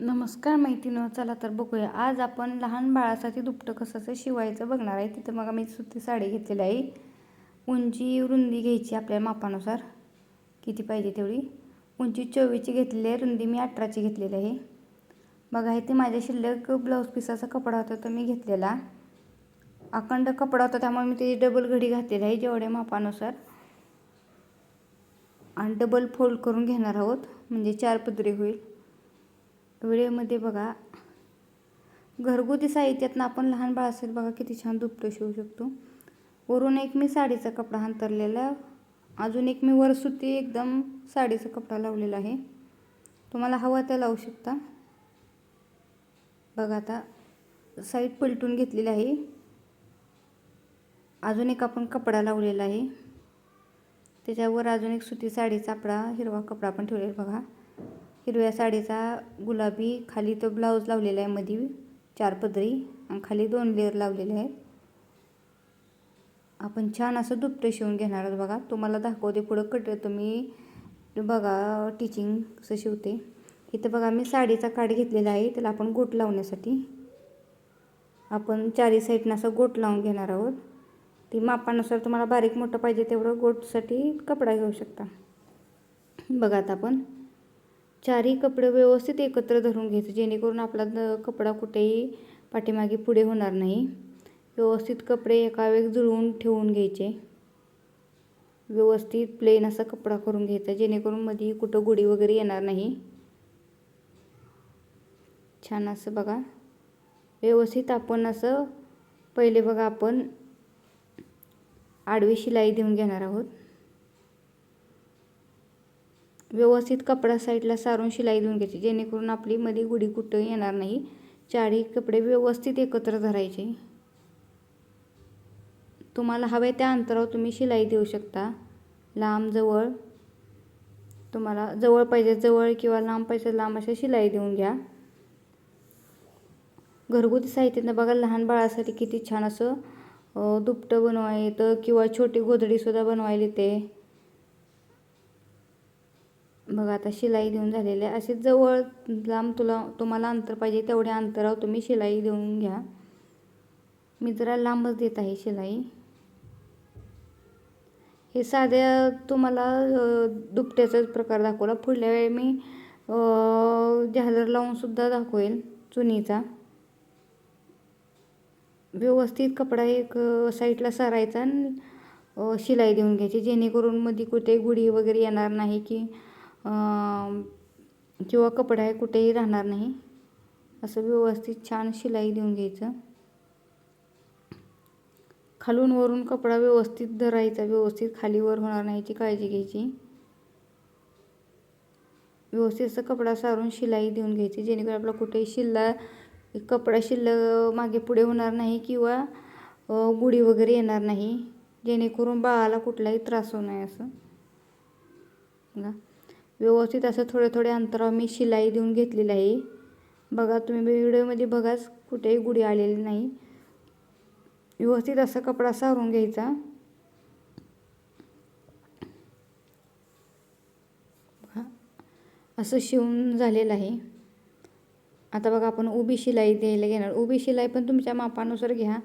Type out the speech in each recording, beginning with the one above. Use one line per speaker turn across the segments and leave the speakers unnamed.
नमस्कार मैत्रिणी चला तर बघूया. आज आपण लहान बाळासाठी दुपटं कसं शिवायचं बघणार आहे. तिथं मग मी सुती साडी घेतलेली आहे. उंची रुंदी घ्यायची आपल्या मापानुसार. किती पाहिजे तेवढी? उंची चोवीसची घेतलेली आहे रुंदी मी अठराची घेतलेली आहे. बघा इथे ते माझ्या शिल्लक ब्लाऊज पिसाचा कपडा होता तो मी घेतलेला. अखंड कपडा होता त्यामुळे मी त्याची डबल घडी घातलेली आहे जेवढ्या मापानुसार. आणि डबल फोल्ड करून घेणार आहोत म्हणजे चार पदरी होईल. व्हिडिओमध्ये बघा. घरगुती साहित्यातनं आपण लहान बाळ असेल बघा किती छान दुपटं शिवू शकतो. वरून एक मी साडीचा कपडा अंतरलेला अजून एक मी वरसुती एकदम साडीचा कपडा लावलेला आहे. तुम्हाला हवा त्या लावू शकता. बघा आता साईड पलटून घेतलेली आहे. अजून एक आपण कपडा लावलेला आहे. त्याच्यावर अजून एक सुती साडीचा कपडा हिरवा कपडा पण ठेवलेला बघा. हिरव्या साडीचा गुलाबी खाली तो ब्लाऊज लावलेला आहे मध्ये चार पदरी आणि खाली दोन लेअर लावलेले आहेत. आपण छान असं दुपटं शिवून घेणार आहोत बघा. तुम्हाला दाखवते पुढं कट तुम्ही. बघा टिचिंग कसं शिवते. इथं बघा मी साडीचा काठ घेतलेला आहे. त्याला आपण गोट लावण्यासाठी. आपण चारी साईडनं असं गोट लावून घेणार आहोत. ती मापानुसार तुम्हाला बारीक मोठं पाहिजे तेवढं गोटसाठी कपडा घेऊ शकता. बघा आता आपण. चारही कपडे व्यवस्थित एकत्र धरून घ्यायचं जेणेकरून आपला कपडा कुठेही पाठीमागे पुढे होणार नाही. व्यवस्थित कपडे एका वेळेस जुळवून ठेवून घ्यायचे. व्यवस्थित प्लेन असा कपडा करून घ्यायचा जेणेकरून मध्ये कुठं गुढी वगैरे येणार नाही. छान असं बघा. व्यवस्थित आपण असं पहिले बघा आपण आडवी शिलाई देऊन घेणार आहोत. व्यवस्थित कपडा साईडला सारून शिलाई देऊन घ्यायची जेणेकरून आपली मध्ये गुढी कुठं येणार नाही. चारही कपडे व्यवस्थित एकत्र धरायचे. तुम्हाला हवे त्या अंतरावर तुम्ही शिलाई देऊ शकता. लांब जवळ. तुम्हाला जवळ पाहिजे जवळ किंवा लांब पाहिजे लांब अशा शिलाई देऊन घ्या. घरगुती साहित्यानं बघा लहान बाळासाठी किती छान असं दुपटं बनवायला येतं किंवा छोटी गोधडीसुद्धा बनवायला येते. बघा आता शिलाई देऊन झालेली आहे. असे जवळ लांब तुला तुम्हाला अंतर पाहिजे तेवढ्या अंतरावर तुम्ही शिलाई देऊन घ्या. मी जरा लांबच देत आहे शिलाई. हे साध्या तुम्हाला दुपट्याचाच प्रकार दाखवला. पुढल्या वेळी मी झालर लावूनसुद्धा दाखवेल चुनीचा. व्यवस्थित कपडा एक साईडला सरायचा आणि शिलाई देऊन घ्यायची. जेणेकरून मध्ये कुठे गुढी वगैरे येणार नाही की किंवा कपडा आहे कुठेही राहणार नाही. असं व्यवस्थित छान शिलाई देऊन घ्यायचं. खालून वरून कपडा व्यवस्थित धरायचा व्यवस्थित खालीवर होणार नाही याची काळजी घ्यायची. व्यवस्थित असं कपडा सारून शिलाई देऊन घ्यायची जेणेकरून आपला कुठेही शिल्ला कपडा शिल्ल मागे पुढे होणार नाही किंवा गुढी वगैरे येणार नाही. जेणेकरून बाळाला कुठलाही त्रास होऊ नये असं. बघा. व्यवस्थित असं थोड्या थोड्या अंतरावर मी शिलाई देऊन घेतलेली आहे. बघा तुम्ही व्हिडिओमध्ये बघाच कुठेही गुढी आलेली नाही. व्यवस्थित असा कपडा सारून घ्यायचा. असं शिवून झालेलं आहे. आता बघा आपण उभी शिलाई द्यायला घेणार. उभी शिलाई पण तुमच्या मापानुसार घ्या.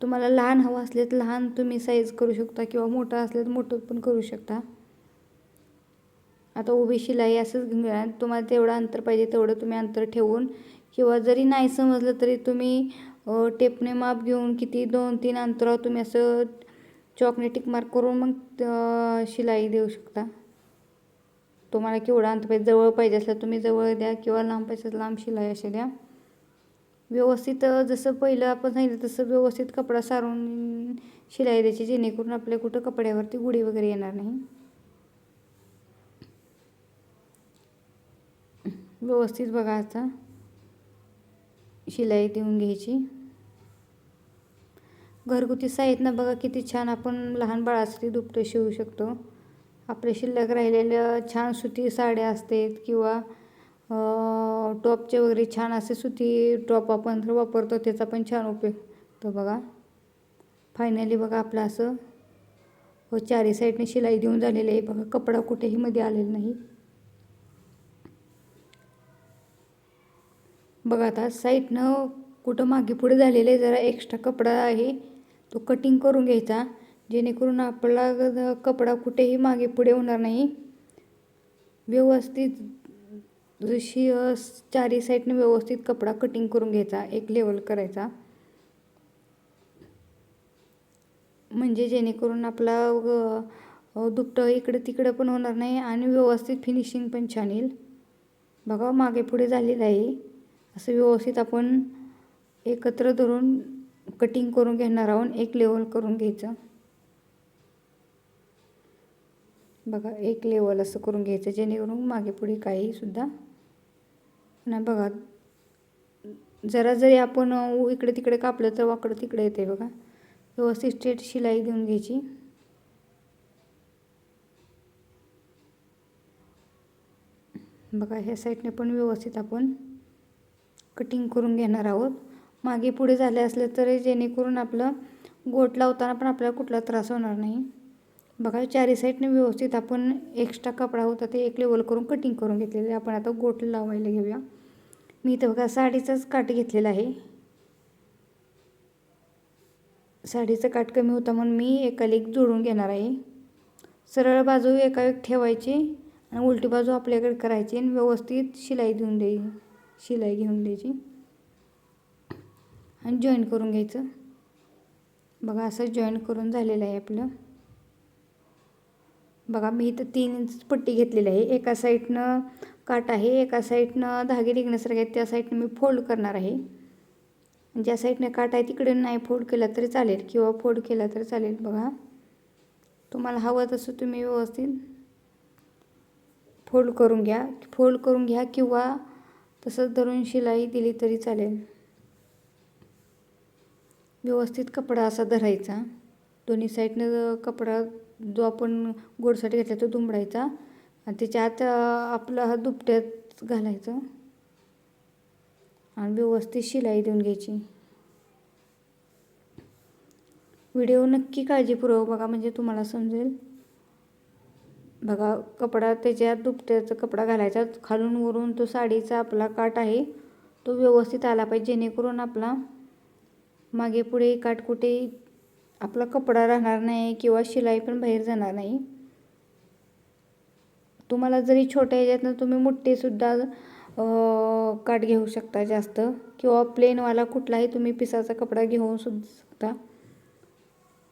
तुम्हाला लहान हवं असले तर लहान तुम्ही साईज करू शकता किंवा मोठं असले तर मोठं पण करू शकता. आता उभी शिलाई असंच तुम्हाला तेवढं अंतर पाहिजे तेवढं तुम्ही अंतर ठेवून किंवा जरी नाही समजलं तरी तुम्ही टेपने माप घेऊन किती दोन तीन अंतरावर तुम्ही असं चॉकने टिक मार्क करून मग शिलाई देऊ शकता. तुम्हाला केवढा अंतर पाहिजे जवळ पाहिजे असलं तुम्ही जवळ द्या किंवा लांब पाहिजे लांब शिलाई असे द्या. व्यवस्थित जसं पहिलं आपण सांगितलं तसं व्यवस्थित कपडा सारून शिलाई द्यायची जेणेकरून आपल्या कुठं कपड्यावरती गुढी वगैरे येणार नाही. व्यवस्थित बघा आता. शिलाई देऊन घ्यायची. घरगुती साहित्य बघा किती छान आपण लहान बाळासाठी दुपटे शिवू शकतो. आपले शिल्लक राहिलेल्या छान सुती साड्या असतात किंवा टॉपचे वगैरे छान असे सुती टॉप आपण जर वापरतो त्याचा पण छान उपयोग होतो बघा. फायनली बघा आपलं असं. हो चारी साईडने शिलाई देऊन झालेली आहे बघा. कपडा कुठेही मध्ये आलेला नाही. बघा आता साईडनं कुठं मागे पुढे झालेलं आहे जरा एक्स्ट्रा कपडा आहे तो कटिंग करून घ्यायचा जेणेकरून आपला ग- कपडा कुठेही मागे पुढे होणार नाही. व्यवस्थित जशी चारी साईडनं व्यवस्थित कपडा कटिंग करून घ्यायचा एक लेवल करायचा. म्हणजे जेणेकरून आपला ग- दुपटं इकडं तिकडं पण होणार नाही आणि व्यवस्थित फिनिशिंग पण छान येईल. बघा मागे पुढे झालेलं आहे. असं व्यवस्थित आपण एकत्र धरून कटिंग करून घेणार आहोत. एक लेवल करून घ्यायचं. बघा एक लेवल असं करून घ्यायचं. जेणेकरून मागे पुढे काही सुद्धा नाही. बघा जरा जरी आपण इकडे तिकडे कापलं तर वाकडं तिकडे येते बघा. व्यवस्थित स्ट्रेट शिलाई देऊन घ्यायची. बघा ह्या साईडने पण व्यवस्थित आपण कटिंग करून घेणार आहोत. मागे पुढे झाले असले तरी जेणेकरून आपलं गोट लावताना पण आपल्याला कुठला त्रास होणार नाही. बघा चारी साईडने व्यवस्थित आपण एक्स्ट्रा कपडा होता ते एक लेवल करून कटिंग करून घेतलेले. आहे आपण आता गोट लावायला घेऊया. मी इथं बघा साडीचाच काट घेतलेला आहे. साडीचा काट कमी होता म्हणून मी एका लेक जोडून घेणार आहे. सरळ बाजू एका एक ठेवायची आणि उलटी बाजू आपल्याकडे करायची आणि व्यवस्थित शिलाई देऊन द्यायची. शिलाई घेऊन द्यायची. आणि जॉईन करून घ्यायचं. बघा असं जॉईन करून झालेलं आहे आपलं. बघा मी इथं तीन इंच पट्टी घेतलेली आहे. एका साईडनं काट आहे एका साईडनं धागे निघण्यासारखे आहेत. त्या साईडनं मी फोल्ड करणार आहे. ज्या साईडनं काट आहे तिकडे नाही फोल्ड केला तरी चालेल. किंवा फोल्ड केला तरी चालेल. बघा. तुम्हाला हवं तसं तुम्ही व्यवस्थित फोल्ड करून घ्या. फोल्ड करून घ्या किंवा तसंच धरून शिलाई दिली तरी चालेल. व्यवस्थित कपडा असा धरायचा. दोन्ही साईडनं कपडा जो आपण गोडसाठी घेतला तो दुमडायचा. आणि त्याच्या आत आपला हा दुपट्यात घालायचं. आणि व्यवस्थित शिलाई देऊन घ्यायची. व्हिडिओ नक्की काळजीपूर्वक बघा म्हणजे तुम्हाला समजेल. बघा कपडा त्याच्या दुपट्याचा कपडा घालायचा खालून वरून तो साडीचा आपला काट आहे तो व्यवस्थित आला पाहिजे जेणेकरून आपला मागे पुढे काट कुठे आपला कपडा राहणार नाही किंवा शिलाई पण बाहेर जाणार नाही. तुम्हाला जरी छोट्या ह्याच्यातनं तुम्ही मोठेसुद्धा काट घेऊ शकता जास्त किंवा प्लेनवाला कुठलाही तुम्ही पिसाचा कपडा घेऊन सुद्धा. शकता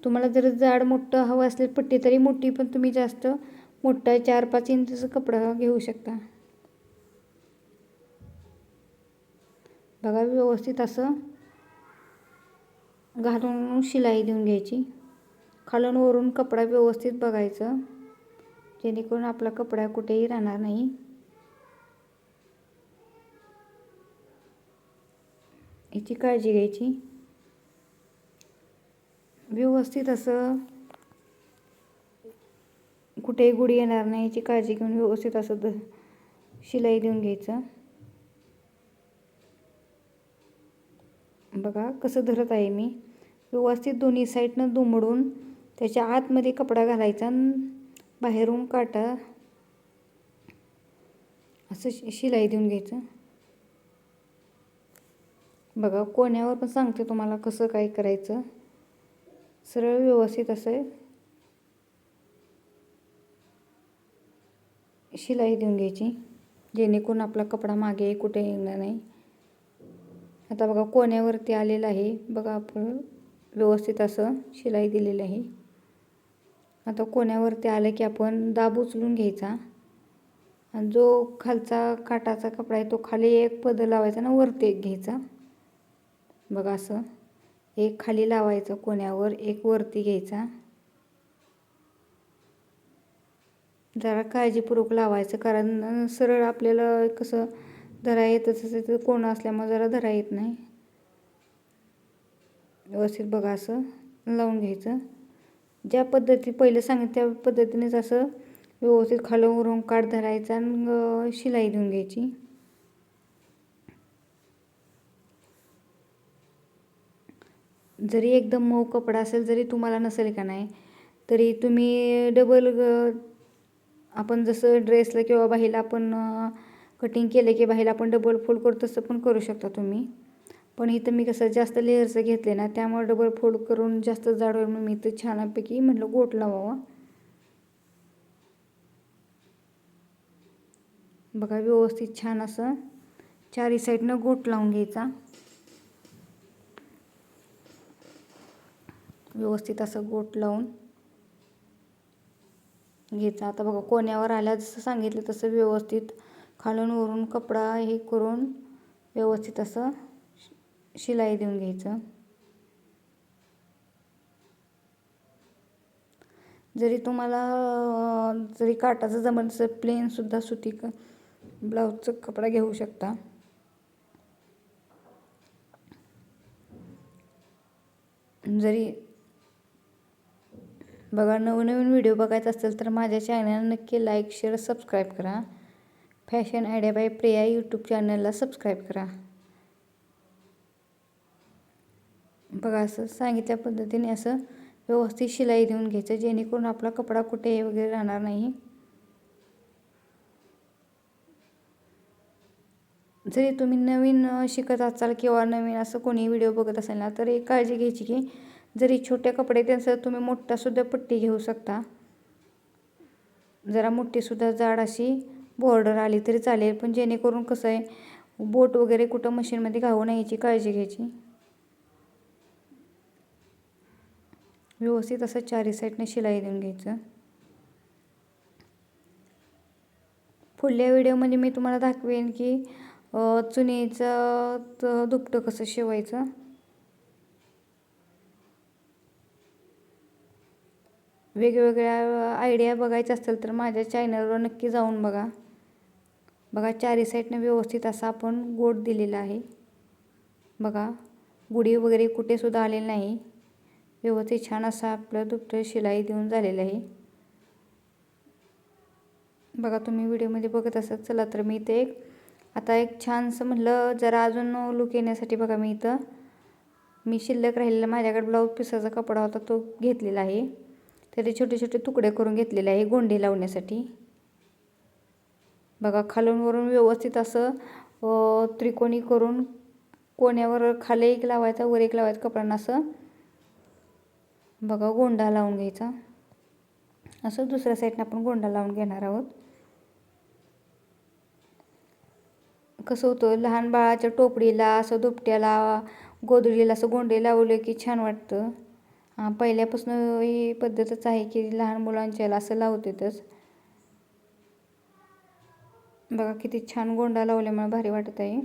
तुम्हाला जर जाड मोठं हवं असेल पट्टी तरी मोठी पण तुम्ही जास्त मोठा चार पाच इंचचा कपडा घेऊ शकता. बघा व्यवस्थित असं घालून शिलाई देऊन घ्यायची. खालून वरून कपडा व्यवस्थित बघायचं. जेणेकरून आपला कपडा कुठेही राहणार नाही. याची काळजी घ्यायची. व्यवस्थित असं कुठेही गुढी येणार नाही याची काळजी घेऊन व्यवस्थित असं द शिलाई देऊन घ्यायचं. बघा कसं धरत आहे मी. व्यवस्थित दोन्ही साईडनं दुमडून त्याच्या आतमध्ये कपडा घालायचा आणि बाहेरून काटा असं शि- शिलाई देऊन घ्यायचं. बघा कोण्यावर पण सांगते तुम्हाला कसं काय करायचं. सरळ व्यवस्थित असं शिलाई देऊन घ्यायची. जेणेकरून आपला कपडा मागे कुठे येणार नाही. आता बघा कोण्यावरती आलेलं आहे. बघा आपण व्यवस्थित असं शिलाई दिलेलं आहे. आता कोण्यावरती आलं की आपण दाब उचलून घ्यायचा. आणि जो खालचा काटाचा कपडा आहे तो खाली एक पद लावायचा ना वरती एक घ्यायचा. बघा असं. एक खाली लावायचं कोण्यावर एक वरती घ्यायचा. जरा काळजीपूर्वक लावायचं कारण सरळ आपल्याला कसं धरा येत तसं कोण असल्यामुळे जरा धरा येत नाही. व्यवस्थित बघा असं लावून घ्यायचं. ज्या पद्धती पहिले सांगितलं त्या पद्धतीनेच असं व्यवस्थित खालून काठ धरायचा आणि शिलाई देऊन घ्यायची. जरी एकदम मऊ कपडा असेल जरी तुम्हाला नसेल का नाही तरी तुम्ही डबल आपण जसं ड्रेसला किंवा बाहीला आपण कटिंग केलं की बाहेर आपण डबल फोल्ड करू तसं पण करू शकता तुम्ही. पण इथं मी कसं जास्त लेअरचं घेतले ना त्यामुळे डबल फोल्ड करून जास्त जाड होईल मी इथं छानपैकी म्हटलं गोट लावावा. बघा व्यवस्थित छान असं चारी साईडनं गोट लावून घ्यायचा. व्यवस्थित असं गोट लावून. घ्यायचा आता बघा कोण्यावर आल्या जसं सांगितलं तसं व्यवस्थित खालून वरून कपडा हे करून व्यवस्थित असं शिलाई देऊन घ्यायचं. जरी तुम्हाला जरी काटाचं जमत तर प्लेनसुद्धा सुती क कपडा घेऊ शकता. जरी बघा नवनवीन व्हिडिओ बघायचा असेल तर माझ्या चॅनलला नक्की लाईक शेअर सबस्क्राईब करा. Fashion idea by Priya YouTube चॅनलला सबस्क्राईब करा. बघा असं सांगितल्या पद्धतीने असं व्यवस्थित शिलाई देऊन घ्यायचं जेणेकरून आपला कपडा कुठे वगैरे राहणार नाही. जरी तुम्ही नवीन शिकत असाल किंवा नवीन असं कोणी व्हिडिओ बघत असाल ना तर एक काळजी घ्यायची की जरी छोटे कपडे त्यांचं तुम्ही मोठासुद्धा पट्टी घेऊ शकता. जरा मोठीसुद्धा जाड अशी बॉर्डर आली तरी चालेल पण जेणेकरून कसं आहे बोट वगैरे कुठं मशीनमध्ये घाऊ नये याची काळजी घ्यायची. व्यवस्थित असं चारी साईडने शिलाई देऊन घ्यायचं. पुढल्या व्हिडिओमध्ये मी तुम्हाला दाखवेन की चुनीचं दुपटं कसं शिवायचं. वेगवेगळ्या आयडिया बघायच्या असतील तर माझ्या चॅनलवर नक्की जाऊन बघा. बघा चारी साईडनं व्यवस्थित असा आपण गोट दिलेला आहे. बघा गुढी वगैरे कुठेसुद्धा आलेली नाही. व्यवस्थित छान असा आपलं दुपटं शिलाई देऊन झालेलं आहे. बघा तुम्ही व्हिडिओमध्ये बघत असाल चला तर मी इथे एक आता एक छानसं म्हटलं जरा अजून लुक येण्यासाठी बघा मी इथं. मी शिल्लक राहिलेला माझ्याकडे ब्लाऊज पिसाचा कपडा होता तो घेतलेला आहे. त्याचे छोटे छोटे तुकडे करून घेतलेले आहे गोंडे लावण्यासाठी. बघा खालून वरून व्यवस्थित असं त्रिकोणी करून कोण्यावर खाली एक लावायचा वर एक लावायचा कपड्यांना असं. बघा गोंडा लावून घ्यायचा. असं दुसऱ्या साईडनं आपण गोंडा लावून घेणार आहोत. कसं होतं लहान बाळाच्या टोपडीला असं दुपट्याला गोधडीला असं गोंडे लावले की छान वाटतं. पहिल्यापासून ही पद्धतच आहे की लहान मुलांच्याला असं लावतेतच. बघा किती छान गोंडा लावल्यामुळे भारी वाटत आहे.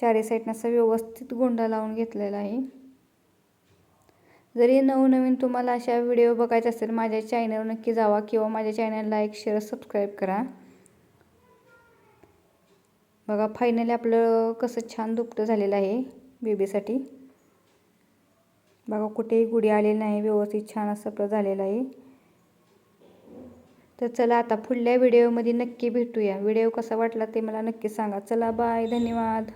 चारी साईडनं असं व्यवस्थित गोंडा लावून घेतलेला आहे. जरी नवनवीन तुम्हाला अशा व्हिडिओ बघायचे असेल माझ्या चॅनलवर नक्की जावा किंवा माझ्या चॅनलला लाईक शेअर सबस्क्राईब करा. बघा फायनली आपलं कसं छान दुपटं झालेलं आहे बेबीसाठी बघा कुठेही गुढी आलेली नाही व्यवस्थित छान असं झालेलं आहे. तर चला आता पुढल्या व्हिडिओमध्ये नक्की भेटूया. व्हिडिओ कसा वाटला ते मला नक्की सांगा. चला बाय धन्यवाद.